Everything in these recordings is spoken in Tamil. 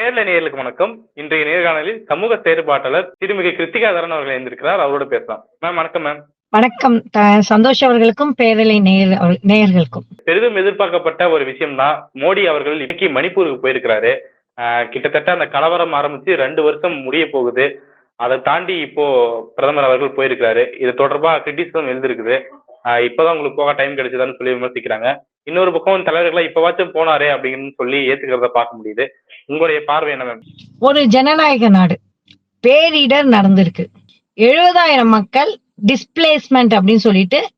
நேர்ல நேயர்களுக்கு வணக்கம். இன்றைய நேர்காணலில் சமூக செயற்பாட்டாளர் திருமிகு கிருத்திகா தரன் அவர்கள் இருந்திருக்கிறார் அவரோட பேசலாம். மேம் வணக்கம் மேம். வணக்கம். சந்தோஷ் அவர்களுக்கும் பேரலை அவ- நேயர்களுக்கும். பெரிதும் எதிர்பார்க்கப்பட்ட ஒரு விஷயம் தான் மோடி அவர்கள் இன்னைக்கு மணிப்பூருக்கு போயிருக்கிறாரு. கிட்டத்தட்ட அந்த கலவரம் ஆரம்பிச்சு ரெண்டு வருஷம் முடிய போகுது. அதை தாண்டி இப்போ பிரதமர் அவர்கள் போயிருக்கிறாரு. இது தொடர்பா கிரிட்டிசிசம் எழுந்திருக்குது. இப்பதான் உங்களுக்கு போக டைம் கிடைச்சதான்னு சொல்லி விமர்சிக்கிறாங்க. இன்னொரு பக்கம் தலைவர்களா இப்பவாச்சும் போனாரே அப்படின்னு சொல்லி ஏத்துக்கிறத பார்க்க முடியுது. உங்களுடைய பார்வை என்ன மேம்? ஒரு ஜனநாயக நாடு. பேரிடர் நடந்திருக்கு. எழுபதாயிரம் மக்கள் டிஸ்பிளேஸ்மெண்ட் அப்படின்னு சொல்லிட்டு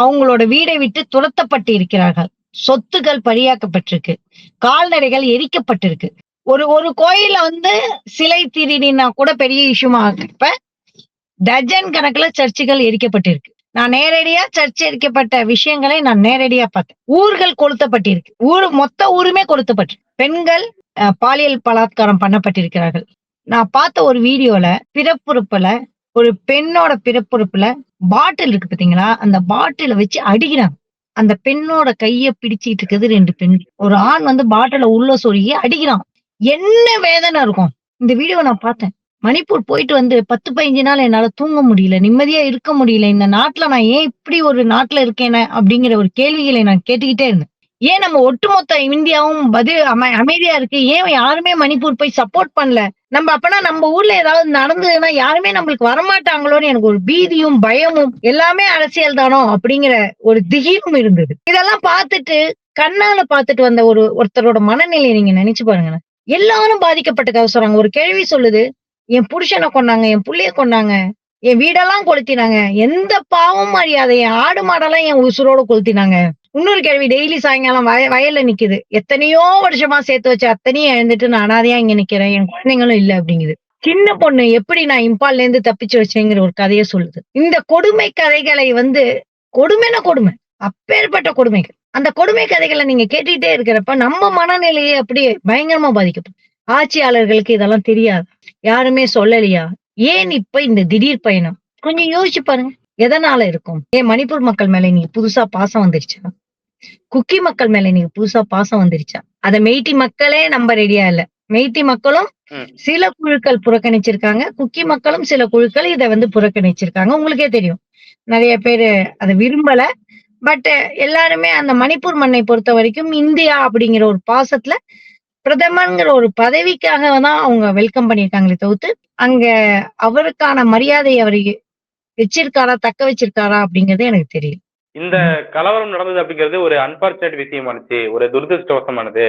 அவங்களோட வீடை விட்டு துரத்தப்பட்டு இருக்கிறார்கள். சொத்துக்கள் பழியாக்கப்பட்டிருக்கு கால்நடைகள் எரிக்கப்பட்டிருக்கு. ஒரு ஒரு கோயில்ல வந்து சிலை திருடினா கூட பெரிய இஷ்யூமா இப்ப டஜன் கணக்குல சர்ச்சுகள் எரிக்கப்பட்டிருக்கு. நான் நேரடியா சர்ச்சரிக்கப்பட்ட விஷயங்களை நான் நேரடியா பார்த்தேன். ஊர்கள் கொளுத்தப்பட்டிருக்கு. ஊர் மொத்த ஊருமே கொளுத்தப்பட்டிருக்கு பெண்கள் பாலியல் பலாத்காரம் பண்ணப்பட்டிருக்கிறார்கள். நான் பார்த்த ஒரு வீடியோல பிறப்புறுப்புல ஒரு பெண்ணோட பிறப்புறுப்புல பாட்டில் இருக்கு பாத்தீங்களா? அந்த பாட்டில வச்சு அடிக்கிறாங்க. அந்த பெண்ணோட கைய பிடிச்சிட்டு இருக்குது ரெண்டு பெண். ஒரு ஆண் வந்து பாட்டில உள்ள சொருகி அடிக்கிறான். என்ன வேதனை இருக்கும். இந்த வீடியோ நான் பார்த்தேன். மணிப்பூர் போயிட்டு வந்து பத்து பதினஞ்சு நாள் என்னால தூங்க முடியல. நிம்மதியா இருக்க முடியல. இந்த நாட்டுல நான் ஏன் இப்படி ஒரு நாட்டுல இருக்கேனே அப்படிங்கிற ஒரு கேள்விகளை நான் கேட்டுக்கிட்டே இருந்தேன். ஏன் நம்ம ஒட்டுமொத்த இந்தியாவும் பதில் அமை- அமைதியா இருக்கு? ஏன் யாருமே மணிப்பூர் போய் சப்போர்ட் பண்ணல? நம்ம அப்பனா நம்ம ஊர்ல ஏதாவது நடந்ததுன்னா யாருமே நம்மளுக்கு வரமாட்டாங்களோன்னு எனக்கு ஒரு பீதியும் பயமும் எல்லாமே அரசியல் தானோ அப்படிங்கிற ஒரு திகிலும் இருந்தது. இதெல்லாம் பார்த்துட்டு கண்ணால பார்த்துட்டு வந்த ஒரு ஒருத்தரோட மனநிலையை நீங்க நினைச்சு பாருங்க எல்லாரும் பாதிக்கப்பட்ட கதை சொல்றாங்க ஒரு கேள்வி சொல்லுது என் புருஷனை கொன்னாங்க என் புள்ளைய கொன்னாங்க என் வீடெல்லாம் கொளுத்தினாங்க எந்த பாவம் அறியாத என் ஆடு மாடெல்லாம் என் உசுரோட கொளுத்தினாங்க. இன்னொரு கேள்வி டெய்லி சாயங்காலம் வய வயல்ல நிக்குது. எத்தனையோ வருஷமா சேர்த்து வச்சு அத்தனையும் இழந்துட்டு நான் அனாதையா இங்க நிக்கிறேன் என் குழந்தைங்களும் இல்ல அப்படிங்குது. சின்ன பொண்ணு எப்படி நான் இம்பால்ல இருந்து தப்பிச்சு வச்சேங்கிற ஒரு கதையை சொல்லுது. இந்த கொடுமை கதைகளை வந்து கொடுமைனா கொடுமை அப்பேற்பட்ட கொடுமைகள். அந்த கொடுமை கதைகளை நீங்க கேட்டுக்கிட்டே இருக்கிறப்ப நம்ம மனநிலையை அப்படியே பயங்கரமா பாதிக்கப்படும் ஆட்சியாளர்களுக்கு இதெல்லாம் தெரியாது. யாருமே சொல்லலையா? ஏன் இப்ப இந்த திடீர் பயணம்? கொஞ்சம் யோசிச்சு பாருங்க. எதனால இருக்கும்? ஏன் மணிப்பூர் மக்கள் மேல இன்னைக்கு புதுசா பாசம் வந்துருச்சா? குக்கி மக்கள் மேல இன்னைக்கு புதுசா பாசம் வந்துருச்சா? அத மெய்ட்டி மக்களே நம்ப ரெடியா இல்ல. மெய்ட்டி மக்களும். சில குழுக்கள் புறக்கணிச்சிருக்காங்க. குக்கி மக்களும் சில குழுக்கள் இதை வந்து புறக்கணிச்சிருக்காங்க. உங்களுக்கே தெரியும். நிறைய பேரு அதை விரும்பல. பட் எல்லாருமே அந்த மணிப்பூர் மண்ணை பொறுத்த வரைக்கும் இந்தியா அப்படிங்கிற ஒரு பாசத்துல பிரதமர்ங்கிற ஒரு பதவிக்காக தான் அவங்க வெல்கம் பண்ணியிருக்காங்களே தவிர்த்து அங்க அவருக்கான மரியாதை அவர் வச்சிருக்காரா தக்க வச்சிருக்காரா அப்படிங்கறது எனக்கு தெரியல. இந்த கலவரம் நடந்தது அப்படிங்கிறது ஒரு அன்பார்ச்சுனேட் விஷயமானுச்சு ஒரு துரதிருஷ்டவசமானது.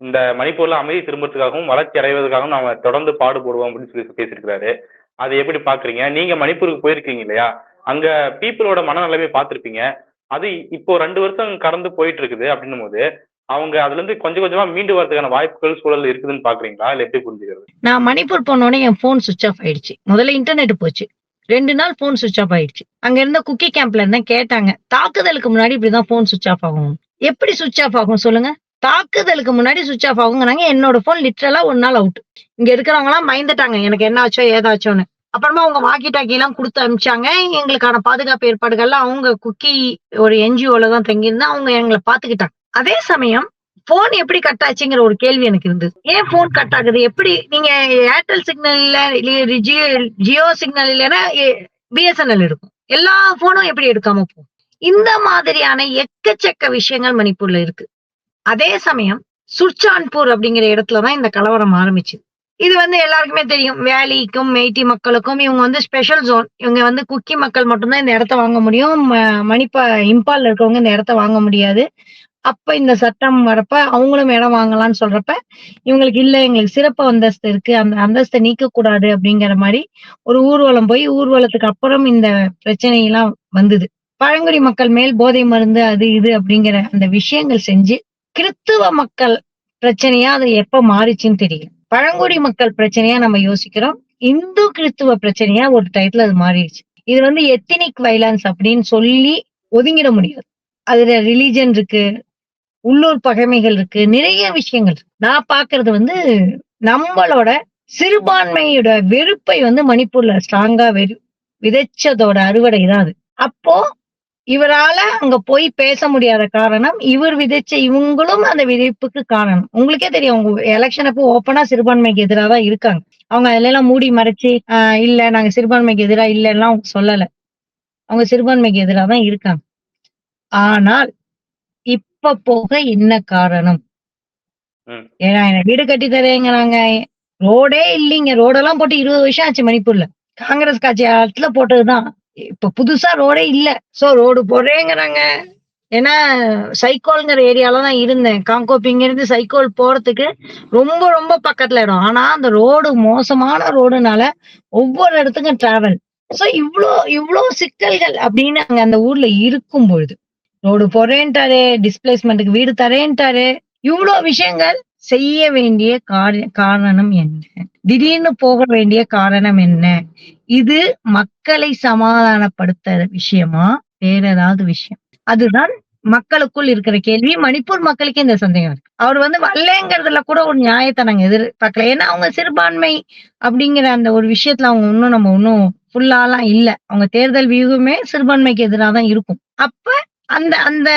இந்த மணிப்பூர்ல அமைதி திரும்புறதுக்காகவும் வளர்ச்சி அடைவதற்காகவும் நாம தொடர்ந்து பாடுபடுவோம் அப்படின்னு சொல்லி பேசியிருக்கிறாரு அதை எப்படி பாக்குறீங்க? நீங்க மணிப்பூருக்கு போயிருக்கீங்க இல்லையா? அங்க பீப்புளோட மனநிலைமை பார்த்திருப்பீங்க. அது இப்போ ரெண்டு வருஷம் கடந்து போயிட்டு இருக்குது அப்படின்னும் போது அவங்க அதுல இருந்து கொஞ்சம் கொஞ்சமா மீண்டு வரதுக்கான வாய்ப்புகள் சூழல் இருக்குதுன்னு பாக்குறீங்களா? இல்ல எப்படி புரிஞ்சுக்கிறது? நான் மணிப்பூர் போனோடனே என் ஃபோன் சுவிச் ஆஃப் ஆயிடுச்சு. முதல்ல இன்டர்நெட் போச்சு. ரெண்டு நாள் ஃபோன் சுவிச் ஆஃப் ஆயிடுச்சு. அங்க இருந்த குக்கி கேம்ப்ல இருந்தா கேட்டாங்க தாக்குதலுக்கு முன்னாடி இப்படிதான் ஃபோன் சுவிச் ஆஃப் ஆகும். எப்படி சுவிச் ஆஃப் ஆகும் சொல்லுங்க. தாக்குதலுக்கு முன்னாடி சுவிச் ஆஃப் ஆகுங்கிறாங்க. என்னோட ஃபோன் லிட்ரலா ஒரு நாள் அவுட் இங்க இருக்கிறவங்க எல்லாம் எனக்கு என்ன ஆச்சோ ஏதாச்சோன்னு. அப்புறமா அவங்க வாக்கி டாக்கி எல்லாம் கொடுத்து அனுப்பிச்சாங்க. எங்களுக்கான பாதுகாப்பு ஏற்பாடுகள்லாம் அவங்க குக்கி ஒரு என்ஜிஓல தான் தங்கியிருந்தா அவங்க எங்களை பாத்துக்கிட்டாங்க அதே சமயம் போன் எப்படி கட் ஆச்சுங்கிற ஒரு கேள்வி எனக்கு இருந்தது. ஏன் போன் கட் ஆகுது? எப்படி நீங்க ஏர்டெல் சிக்னல் ஜியோ ஜியோ சிக்னல் இல்லைன்னா பிஎஸ்என்எல் இருக்கும் எல்லா போனும் எப்படி எடுக்காம போகும்? இந்த மாதிரியான எக்கச்சக்க விஷயங்கள் மணிப்பூர்ல இருக்கு. அதே சமயம் சுர்ச்சான்பூர் அப்படிங்கிற இடத்துலதான் இந்த கலவரம் ஆரம்பிச்சு. இது வந்து எல்லாருக்குமே தெரியும். வேலிக்கும் மெய்டி மக்களுக்கும் இவங்க வந்து ஸ்பெஷல் ஜோன் இவங்க வந்து குக்கி மக்கள் மட்டும்தான் இந்த இடத்த வாங்க முடியும். மணிப்பா இம்பால்ல இருக்கவங்க இந்த இடத்த வாங்க முடியாது. அப்ப இந்த சட்டம் வரப்ப அவங்களும் இடம் வாங்கலாம்னு சொல்றப்ப இவங்களுக்கு இல்ல எங்களுக்கு சிறப்பு அந்தஸ்து இருக்கு. அந்த அந்தஸ்தை நீக்க கூடாது அப்படிங்கிற மாதிரி ஒரு ஊர்வலம் போய் ஊர்வலத்துக்கு அப்புறம் இந்த பிரச்சனை எல்லாம் வந்தது. பழங்குடி மக்கள் மேல் போதை மருந்து அது இது அப்படிங்கிற அந்த விஷயங்கள் செஞ்சு கிறித்துவ மக்கள் பிரச்சனையா அது எப்ப மாறிச்சுன்னு தெரியல. பழங்குடி மக்கள் பிரச்சனையா நம்ம யோசிக்கிறோம். இந்து கிறித்துவ பிரச்சனையா ஒரு டயத்துல அது மாறிடுச்சு. இது வந்து எத்தினிக் வைலன்ஸ் அப்படின்னு சொல்லி ஒதுங்கிட முடியாது. அதுல ரிலீஜன் இருக்கு உள்ளூர் பகைமைகள் இருக்கு நிறைய விஷயங்கள் நான் பாக்குறது வந்து நம்மளோட சிறுபான்மையோட வெறுப்பை வந்து மணிப்பூர்ல ஸ்ட்ராங்கா வெறு விதைச்சதோட அறுவடை தான் அது. அப்போ இவரால அங்க போய் பேச முடியாத காரணம் இவர் விதைச்ச இவங்களும் அந்த விதைப்புக்கு காரணம். உங்களுக்கே தெரியும் உங்க எலெக்ஷன் அப்போ ஓப்பனா சிறுபான்மைக்கு எதிராக தான் இருக்காங்க. அவங்க அதுல எல்லாம் மூடி மறைச்சு ஆஹ் இல்ல நாங்க சிறுபான்மைக்கு எதிரா இல்லைன்னா அவங்க சொல்லல. அவங்க சிறுபான்மைக்கு எதிராக தான் இருக்காங்க. ஆனால் இப்ப போக என்ன காரணம்? ம். ஏழாயிரம் வீடு கட்டி தரேங்கிறாங்க. ரோடே இல்லைங்க. ரோடெல்லாம் போட்டு இருபது வருஷம் ஆச்சு மணிப்பூர்ல. காங்கிரஸ் கட்சி காலத்துல போட்டதுதான். இப்ப புதுசா ரோடே இல்ல. சோ ரோடு போடுறேங்கிறாங்க. ஏன்னா சைக்கோல்ங்கிற ஏரியால தான் இருந்தேன். காங்கோப்பிங்க இருந்து சைக்கோல் போறதுக்கு ரொம்ப ரொம்ப பக்கத்துல இடம். ஆனா அந்த ரோடு மோசமான ரோடுனால ஒவ்வொரு இடத்துக்கும் டிராவல் சோ இவ்ளோ இவ்ளோ சிக்கல்கள் அப்படின்னு அங்க அந்த ஊர்ல இருக்கும் பொழுது ரோடு போறேன்ட்டாரு டிஸ்பிளேஸ்மெண்ட்டுக்கு வீடு தரேன்ட்டாரு. இவ்வளவு விஷயங்கள் செய்ய வேண்டிய காரணம் என்ன? திடீர்னு போக வேண்டிய காரணம் என்ன? இது மக்களை சமாதானப்படுத்துற விஷயமா? வேற ஏதாவது விஷயம். அதுதான் மக்களுக்குள் இருக்கிற கேள்வி. மணிப்பூர் மக்களுக்கு இந்த சந்தேகம் இருக்கு. அவர் வந்து வரலங்கிறதுல கூட ஒரு நியாயத்தை நாங்க எதிர்பார்க்கல. ஏன்னா அவங்க சிறுபான்மை அப்படிங்கிற அந்த ஒரு விஷயத்துல அவங்க இன்னும் நம்ம இன்னும் ஃபுல்லாலாம் இல்ல. அவங்க தேர்தல் வியூகமே சிறுபான்மைக்கு எதிராக தான் இருக்கும். அப்ப அந்த அந்த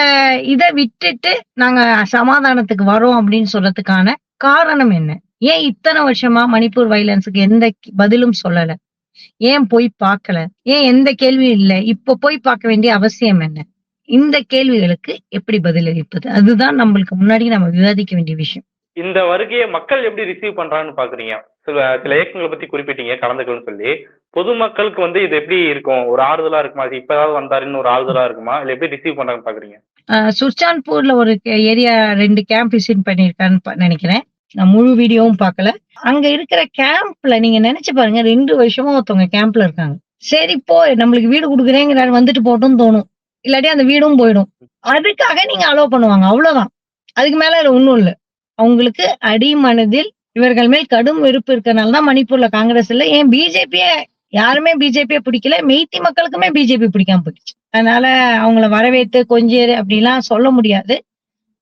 இதை விட்டுட்டு நாங்க சமாதானத்துக்கு வரோம் அப்படின்னு சொல்றதுக்கான காரணம் என்ன? ஏன் இத்தனை வருஷமா மணிப்பூர் வைலன்ஸுக்கு எந்த பதிலும் சொல்லல? ஏன் போய் பார்க்கல? ஏன் எந்த கேள்வியும் இல்ல? இப்ப போய் பார்க்க வேண்டிய அவசியம் என்ன? இந்த கேள்விகளுக்கு எப்படி பதிலளிப்பது? அதுதான் நம்மளுக்கு முன்னாடி நம்ம விவாதிக்க வேண்டிய விஷயம். இந்த வருகையை மக்கள் எப்படி ரிசீவ் பண்றாங்கன்னு பாக்குறீங்க? சில சில இயக்கங்களை பத்தி குறிப்பிட்டீங்க கலந்துக்கணும்னு சொல்லி. பொதுமக்களுக்கு வந்து இது எப்படி இருக்கும்? ஒரு ஆறுதலா இருக்குமா? இப்ப ஏதாவது வந்தாருன்னு ஒரு ஆறுதலா இருக்குமா? இல்ல எப்படி ரிசீவ் பண்றாங்கன்னு பாக்குறீங்க? சுர்ச்சான்பூர்ல ஒரு ஏரியா ரெண்டு கேம்ப் விசிட் பண்ணிருக்கான்னு நினைக்கிறேன். நான் முழு வீடியோவும் பார்க்கல அங்க இருக்கிற கேம்ப்ல நீங்க நினைச்சு பாருங்க ரெண்டு வருஷமா ஒருத்தவங்க கேம்ப்ல இருக்காங்க. சரி போ நம்மளுக்கு வீடு கொடுக்குறேங்கிறாரு வந்துட்டு போட்டும் தோணும். இல்லாட்டி அந்த வீடும் போயிடும். அதுக்காக நீங்க அலோவ் பண்ணுவாங்க அவ்வளவுதான். அதுக்கு மேல இதுல இல்லை. அவங்களுக்கு அடி மனதில் இவர்கள் மேல் கடும் வெறுப்பு இருக்கனால தான் மணிப்பூர்ல காங்கிரஸ் இல்லை. ஏன் பிஜேபியே யாருமே பிஜேபியை பிடிக்கல. மெய்த்தி மக்களுக்குமே பிஜேபி பிடிக்காம போயிடுச்சு. அதனால அவங்கள வரவேற்று கொஞ்சேரு அப்படிலாம் சொல்ல முடியாது.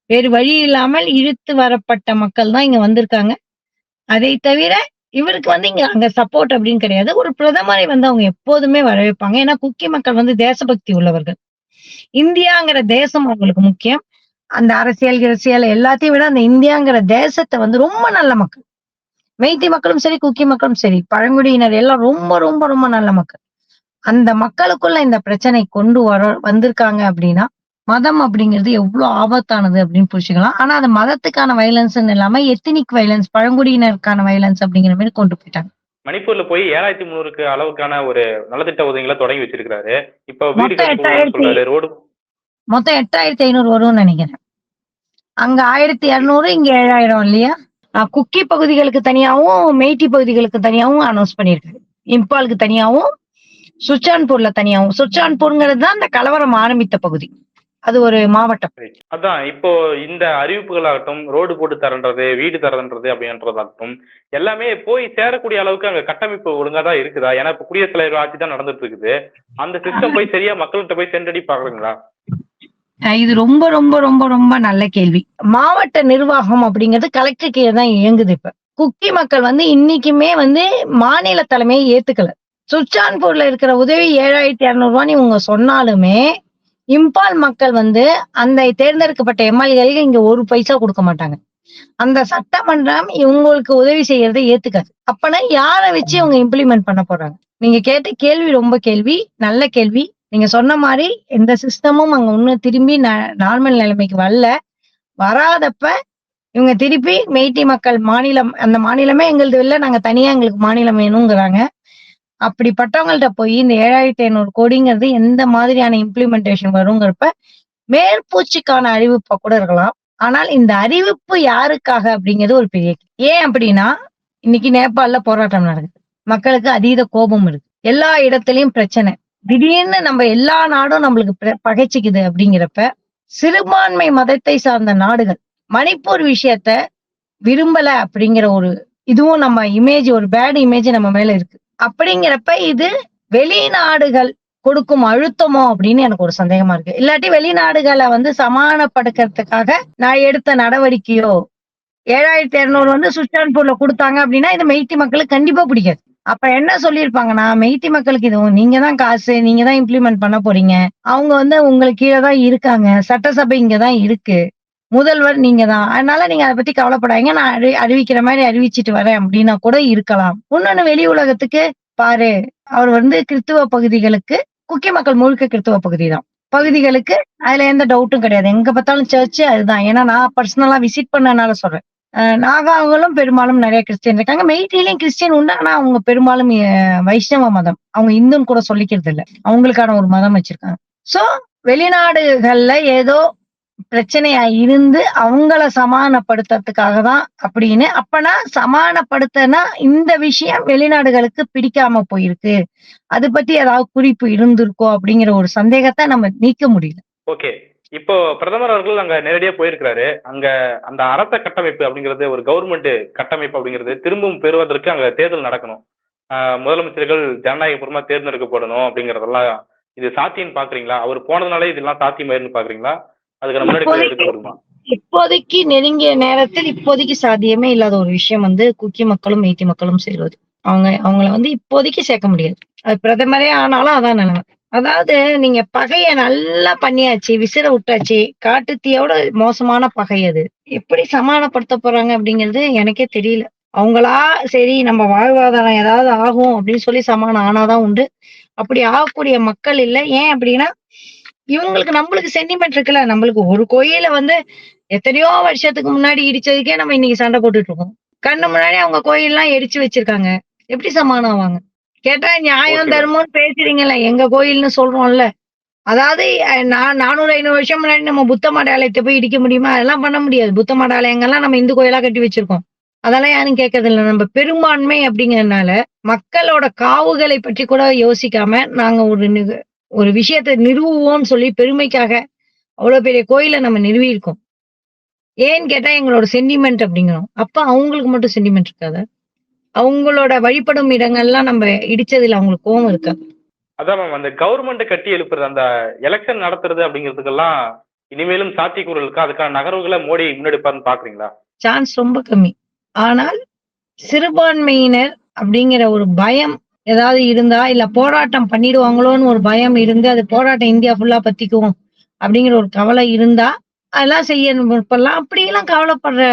வேறு வழி இல்லாமல் இழுத்து வரப்பட்ட மக்கள் தான் இங்க வந்திருக்காங்க. அதை தவிர இவருக்கு வந்து இங்க அங்க சப்போர்ட் அப்படின்னு கிடையாது. ஒரு பிரதமரை வந்து அவங்க எப்போதுமே வரவேற்பாங்க. ஏன்னா குக்கி மக்கள் வந்து தேசபக்தி உள்ளவர்கள். இந்தியாங்கிற தேசம் அவங்களுக்கு முக்கியம். அந்த அரசியல் அரசியல் எல்லாத்தையும் விட அந்த இந்தியாங்கிற தேசத்தை வந்து ரொம்ப நல்ல மக்கள். மெய்த்தி மக்களும் சரி குக்கி மக்களும் சரி பழங்குடியினர் எல்லாம் ரொம்ப ரொம்ப ரொம்ப நல்ல மக்கள். அந்த மக்களுக்குள்ள இந்த பிரச்சனை கொண்டு வர வந்திருக்காங்க அப்படின்னா மதம் அப்படிங்கிறது எவ்வளவு ஆபத்தானது அப்படின்னு புரிச்சுக்கலாம் ஆனா அது மதத்துக்கான வயலன்ஸ் இல்லாம எத்தினிக் வயலன்ஸ் பழங்குடியினருக்கான வயலன்ஸ் அப்படிங்கிற மாதிரி கொண்டு போயிட்டாங்க. மணிப்பூர்ல போய் ஏழாயிரத்தி முந்நூறுக்கு அளவுக்கான ஒரு நலத்திட்ட உதவிகளை தொடங்கி வச்சிருக்காரு இப்ப வீடு மொத்தம் ரோடு எட்டாயிரத்தி ஐநூறு வரும்னு நினைக்கிறேன். அங்க ஆயிரத்தி இருநூறு இங்க ஏழாயிரம் இல்லையா? குக்கி பகுதிகளுக்கு தனியாவும் மெய்டி பகுதிகளுக்கு தனியாவும் அனௌன்ஸ் பண்ணியிருக்காரு. இம்பாலுக்கு தனியாவும் சுச்சான்பூர்ல தனியாவும். சுச்சான்பூர்ங்கிறது தான் இந்த கலவரம் ஆரம்பித்த பகுதி. அது ஒரு மாவட்டம். அதான் இப்போ இந்த அறிவிப்புகளாகட்டும் ரோடு போட்டு தரன்றது வீடு தரன்றது அப்படின்றதாகட்டும் எல்லாமே போய் சேரக்கூடிய அளவுக்கு அங்க கட்டமைப்பு ஒழுங்கா தான் இருக்குதா? ஏன்னா இப்ப குடியரசுத் தலைவர் ஆட்சி தான் நடந்துட்டு இருக்குது. அந்த சிஸ்டம் போய் சரியா மக்கள்கிட்ட போய் சென்றடி பாக்குறீங்களா இது ரொம்ப ரொம்ப ரொம்ப ரொம்ப நல்ல கேள்வி. மாவட்ட நிர்வாகம் அப்படிங்கிறது கலெக்டர் கீழே தான் இயங்குது இப்ப. குக்கி மக்கள் வந்து இன்னைக்குமே வந்து மாநில தலைமையை ஏத்துக்கல. சுச்சான்பூர்ல இருக்கிற உதவி ஏழாயிரத்தி இரநூறுவான்னு இவங்க சொன்னாலுமே இம்பால் மக்கள் வந்து அந்த தேர்ந்தெடுக்கப்பட்ட எம்எல்ஏகளுக்கு இங்க ஒரு பைசா கொடுக்க மாட்டாங்க. அந்த சட்டமன்றம் இவங்களுக்கு உதவி செய்யறதை ஏத்துக்காது. அப்பனா யாரை வச்சு இவங்க இம்ப்ளிமெண்ட் பண்ண போறாங்க? நீங்க கேட்ட கேள்வி ரொம்ப கேள்வி நல்ல கேள்வி. நீங்க சொன்ன மாதிரி எந்த சிஸ்டமும் அங்க இன்னும் திரும்பி நார்மல் நிலைமைக்கு வரல. வராதப்ப இவங்க திருப்பி மெய்ட்டி மக்கள் மாநிலம் அந்த மாநிலமே எங்களுது இல்லை நாங்க தனியா எங்களுக்கு மாநிலம் வேணுங்கிறாங்க. அப்படிப்பட்டவங்கள்ட்ட போய் இந்த ஏழாயிரத்தி ஐநூறு கோடிங்கிறது எந்த மாதிரியான இம்ப்ளிமெண்டேஷன் வருங்கிறப்ப மேற்பூச்சிக்கான அறிவிப்பா கூட இருக்கலாம். ஆனால் இந்த அறிவிப்பு யாருக்காக அப்படிங்கிறது ஒரு பெரிய ஏன் அப்படின்னா இன்னைக்கு நேபாளில் போராட்டம் நடக்குது. மக்களுக்கு அதீத கோபம் இருக்கு. எல்லா இடத்துலயும் பிரச்சனை. திடீர்னு நம்ம எல்லா நாடும் நம்மளுக்கு பிர- பகைச்சிக்குது அப்படிங்கிறப்ப சிறுபான்மை மதத்தை சார்ந்த நாடுகள் மணிப்பூர் விஷயத்த விரும்பல அப்படிங்கிற ஒரு இதுவும் நம்ம இமேஜ் ஒரு பேட் இமேஜ் நம்ம மேல இருக்கு. அப்படிங்கிறப்ப இது வெளிநாடுகள் கொடுக்கும் அழுத்தமோ அப்படின்னு எனக்கு ஒரு சந்தேகமா இருக்கு. இல்லாட்டி வெளிநாடுகளை வந்து சமானப்படுக்கிறதுக்காக நான் எடுத்த நடவடிக்கையோ ஏழாயிரத்தி இருநூறு வந்து சுச்சான்பூர்ல கொடுத்தாங்க அப்படின்னா இது மெய்த்தி மக்களுக்கு கண்டிப்பா பிடிக்காது. அப்ப என்ன சொல்லியிருப்பாங்கன்னா மெய்த்தி மக்களுக்கு இது நீங்க தான் காசு நீங்க தான் இம்ப்ளிமெண்ட் பண்ண போறீங்க. அவங்க வந்து உங்களுக்கு கீழே தான் இருக்காங்க. சட்டசபை இங்க தான் இருக்கு. முதல்வர் நீங்க தான் அதனால நீங்க அதை பத்தி கவலைப்படாதீங்க. நான் அறி அறிவிக்கிற மாதிரி அறிவிச்சிட்டு வரேன் அப்படின்னா கூட இருக்கலாம். இன்னொன்னு வெளி உலகத்துக்கு பாரு. அவர் வந்து கிறித்துவ பகுதிகளுக்கு குக்கி மக்கள் முழுக்க கிறித்துவ பகுதி தான். பகுதிகளுக்கு அதுல எந்த டவுட்டும் கிடையாது. எங்க பார்த்தாலும் சர்ச் அதுதான். ஏன்னா நான் பர்சனலா விசிட் பண்ணனால சொல்றேன். அஹ் பெரும்பாலும் நிறைய கிறிஸ்டியன் இருக்காங்க. மெய்ட்டிலையும் கிறிஸ்டியன் உண்டு ஆனா அவங்க பெரும்பாலும் வைஷ்ணவ மதம். அவங்க இந்துன்னு கூட சொல்லிக்கிறது இல்லை. அவங்களுக்கான ஒரு மதம் வச்சிருக்காங்க. சோ வெளிநாடுகள்ல ஏதோ பிரச்சனையா இருந்து அவங்கள சமானப்படுத்துறதுக்காக தான் அப்படின்னு. அப்பனா சமானப்படுத்தனா இந்த விஷயம் வெளிநாடுகளுக்கு பிடிக்காம போயிருக்கு. அது பத்தி ஏதாவது குறிப்பு இருந்திருக்கோ அப்படிங்கிற ஒரு சந்தேகத்தை நம்ம நீக்க முடியல. ஓகே இப்போ பிரதமர் அவர்கள் அங்க நேரடியா போயிருக்கிறாரு. அங்க அந்த அரச கட்டமைப்பு அப்படிங்கிறது ஒரு கவர்மெண்ட் கட்டமைப்பு அப்படிங்கிறது திரும்பவும் பெறுவதற்கு அங்க தேர்தல் நடக்கணும். முதலமைச்சர்கள் ஜனநாயகபூர்வமா தேர்ந்தெடுக்கப்படணும் அப்படிங்கறதெல்லாம் இது சாத்தியம் பாக்குறீங்களா? அவர் போனதுனால இதெல்லாம் சாத்தியமாயிருன்னு பாக்குறீங்களா? அதுக்கு முன்னாடி இப்போதைக்கு- நெருங்கிய நேரத்தில் இப்போதைக்கு சாத்தியமே இல்லாத ஒரு விஷயம் வந்து குக்கி மக்களும் மெய்த்தி மக்களும் சேர்வது அவங்க அவங்கள வந்து இப்போதைக்கு சேர்க்க முடியாது. அது பிரதமரே ஆனாலும் அதான் நிலைமை. அதாவது நீங்க பகைய நல்லா பண்ணியாச்சு விசிற விட்டாச்சு காட்டுத்தீயோட மோசமான பகை அது. எப்படி சமாதானப்படுத்த போறாங்க அப்படிங்கிறது எனக்கே தெரியல. அவங்களா சரி நம்ம வாழ்வாதாரம் ஏதாவது ஆகும் அப்படின்னு சொல்லி சமானம் ஆனாதான் உண்டு. அப்படி ஆகக்கூடிய மக்கள் இல்லை. ஏன் அப்படின்னா இவங்களுக்கு நம்மளுக்கு சென்டிமெண்ட் இருக்குல்ல. நம்மளுக்கு ஒரு கோயில வந்து எத்தனையோ வருஷத்துக்கு முன்னாடி இடிச்சதுக்கே நம்ம இன்னைக்கு சண்டை போட்டுட்டு இருக்கோம். கண்ணு முன்னாடி அவங்க கோயில்லாம் எரிச்சு வச்சிருக்காங்க. எப்படி சமானம் ஆவாங்க? கேட்டா நியாயம். தர்மம்னு பேசுறீங்கல்ல எங்க கோயில்னு சொல்றோம்ல. அதாவது நான் நானூறு ஐநூறு வருஷம் முன்னாடி நம்ம புத்த மடாலயத்தை போய் இடிக்க முடியுமா? அதெல்லாம் பண்ண முடியாது. புத்த மடாலயங்கள்லாம் நம்ம இந்து கோயிலா கட்டி வச்சிருக்கோம். அதெல்லாம் யாரும் கேட்கறது இல்ல நம்ம பெரும்பான்மை அப்படிங்கறதுனால மக்களோட காவுகளை பற்றி கூட யோசிக்காம நாங்க ஒரு ஒரு விஷயத்தை நிறுவுவோம்னு சொல்லி பெருமைக்காக அவ்வளவு பெரிய கோயிலை நம்ம நிறுவி இருக்கோம் ஏன்னு கேட்டா எங்களோட சென்டிமெண்ட் அப்படிங்கிறோம். அப்ப அவங்களுக்கு மட்டும் சென்டிமெண்ட் இருக்காது? அவங்களோட வழிபடும் இடங்கள்லாம் நம்ம இடிச்சதுல அவங்களுக்கு கோவம் இருக்காது அதான் மேம் அந்த கவர்மெண்ட் கட்டி எழுப்புறது அந்த எலெக்ஷன் நடத்துறது அப்படிங்கிறதுக்கெல்லாம் இனிமேலும் சாத்தியக்கூறு இருக்கா? அதுக்கான நகர்வுகளை மோடி முன்னெடுப்பாருன்னு பாக்குறீங்களா? சான்ஸ் ரொம்ப கம்மி. ஆனால் சிறுபான்மையினர் அப்படிங்கிற ஒரு பயம் ஏதாவது இருந்தா இல்ல போராட்டம் பண்ணிடுவாங்களோன்னு ஒரு பயம் இருந்து அது போராட்டம் இந்தியா ஃபுல்லா பத்திக்கும் அப்படிங்கிற ஒரு கவலை இருந்தா அதெல்லாம் செய்ய முற்படலாம் அப்படியெல்லாம் கவலைப்படுற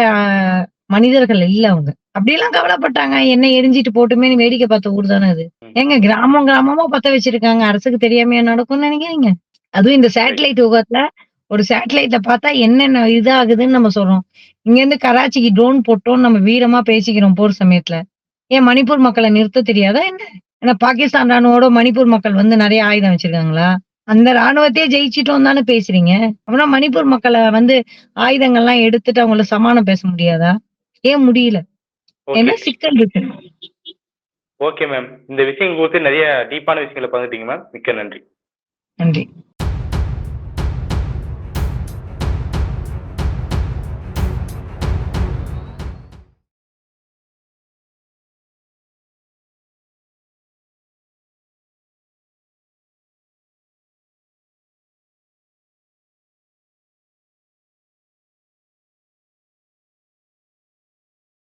மனிதர்கள் இல்ல அவங்க. அப்படியெல்லாம் கவலைப்பட்டாங்க. என்ன எரிஞ்சிட்டு போட்டுமே வேடிக்கை பார்த்த ஊர் தானே அது? ஏங்க கிராமம் கிராமமா பத்த வச்சிருக்காங்க. அரசுக்கு தெரியாமையா நடக்கும்னு நினைக்கிறீங்க? அதுவும் இந்த சேட்டலைட் யுகத்துல ஒரு சேட்டலைட்ட பார்த்தா என்னென்ன இதாகுதுன்னு நம்ம சொல்றோம். இங்க இருந்து கராச்சிக்கு ட்ரோன் போட்டோம் நம்ம வீரமா பேசிக்கிறோம் போர் சமயத்துல. ஏன் மணிப்பூர் மக்களை நிறுத்த தெரியாதா என்ன? ஏன்னா பாகிஸ்தான் ராணுவோட மணிப்பூர் மக்கள் வந்து நிறைய ஆயுதம் வச்சிருக்காங்களா? அந்த ராணுவத்தையே ஜெயிச்சிட்டோம் தானே பேசுறீங்க. அப்படின்னா மணிப்பூர் மக்களை வந்து ஆயுதங்கள்லாம் எடுத்துட்டு அவங்கள சமானம் பேச முடியாதா? ஏன் முடியல? என்ன சிக்கல் இருக்கு? ஓகே மேம் இந்த விஷயங்கள் குறித்து நிறைய டீப்பான விஷயங்களை பகிர்ந்தீங்க மேம் மிக்க நன்றி. நன்றி.